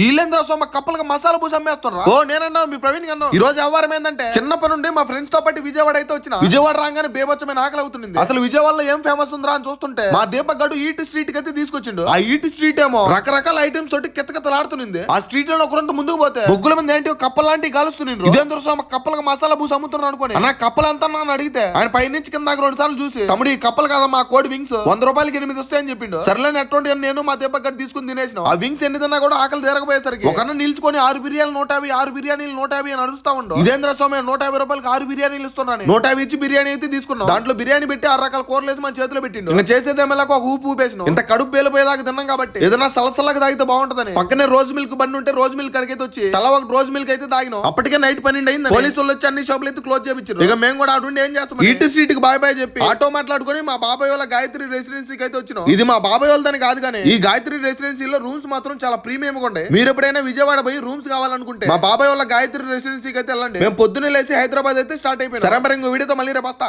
వీళ్ళేంద్ర సోమ కప్పలుగా మసాలా పూసి అమ్మేస్తున్నారు? ఓ నేనన్నా మీ ప్రవీణ్ అన్నా. ఈ రోజు వ్యవహారం ఏంటంటే చిన్నప్పటి నుండి మా ఫ్రెండ్స్తో పాటు విజయవాడ అయితే వచ్చిన విజయవాడ రాగానే బేబచ్చమైన ఆకలి అవుతుంది అసలు విజయవాడలో ఏం ఫేమస్ ఉందిరా అని చూస్తుంటే మా దీపక్ గడు ఈట్ స్ట్రీట్కి అయితే తీసుకొచ్చిండు. ఆ ఈట్ స్ట్రీట్ ఏమో రకరకాల ఐటమ్స్ తోటి కితకితలాడుతుంది ఆ స్ట్రీట్లో ఒకరంత ముందుకు పోతే బొగ్గుల మీద ఏంటి కప్పలు లాంటివి కాలుస్తుండ్రు ఇదేంద్ర సోమ కప్పలుగా మసాలా పూసి అమ్ముతున్నారు అనుకోని. అన్న కప్పలు ఎంత అని అడిగితే ఆయన పై నుంచి కింద రెండు సార్లు చూసి తమ్ముడు ఈ కప్పలు కదా మా కోడి వింగ్స్ వంద రూపాయలకి ఎనిమిది వస్తాయని చెప్పిండు. సర్లేని అటువంటి నేను మా దీపక్ గడు తీసుకుని తినేసిన. ఆ వింగ్స్ ఎన్ని తిన్నా కూడా ఆకలి తీరకపోయేసరికి ఒక అన్న నిల్చుకొని ఆరు బిర్యానీలు నూట యాభై ఆరు బిర్యానీలు నూట యాభై అని అడుగుతా ఉండు ఇదేంద్ర స్వామి నూట యాభై రూపాయలకి ఆరు బిర్యానీలు ఇస్తున్నాను నూట యాభై ఇచ్చి బిర్యానీ అయితే తీసుకున్నాం దాంట్లో బిర్యానీ పెట్టి ఆరు రకాల కూరలు వేసి మన చేతిలో పెట్టిండు. ఇంకా చేసేది ఎమ్మెల్యేకి ఒక ఊపు ఊపేసిన ఇంత కడుపు పేలిపోయేదాకా తిన్నాం కాబట్టి. ఏదైనా సలసలగా తాగితే బాగుంటదని. పక్కనే రోజు మిల్క్ బండి ఉంటే రోజు మిల్క్ అడిగైతే వచ్చి తల ఒక రోజు మిల్క్ అయితే తాగినాం అప్పటికే నైట్ పన్నెండు అయింది పోలీసు వాళ్ళు వచ్చి అన్ని షాపులు అయితే క్లోజ్ చేయించారు ఇక మేము కూడా అటుండి ఏం చేస్తాం ఇటు సీట్కి బాయ్ బాయ్ చెప్పి ఆటో మాట్లాడుకొని మా బాబాయ్ వాళ్ళ గాయత్రి రెసిడెన్సీకి అయితే వచ్చినాం. ఇది మా బాబాయ్ వాళ్ళదని కాదు కానీ ఈ గాయత్రి రెసిడెన్సీలో రూమ్స్ మాత్రం చాలా ప్రీమియం గా మీరు ఎప్పుడైనా విజయవాడ పోయి రూమ్స్ కావాలనుకుంటే మా బాబాయ్ వాళ్ళ గాయత్రి రెసిడెన్సీకి అయితే వెళ్ళండి. మేము పొద్దున్నే లేసి హైదరాబాద్ అయితే స్టార్ట్ అయిపోయింది సరే మరి ఇంకో వీడియోతో మళ్ళీ రేపు వస్తా.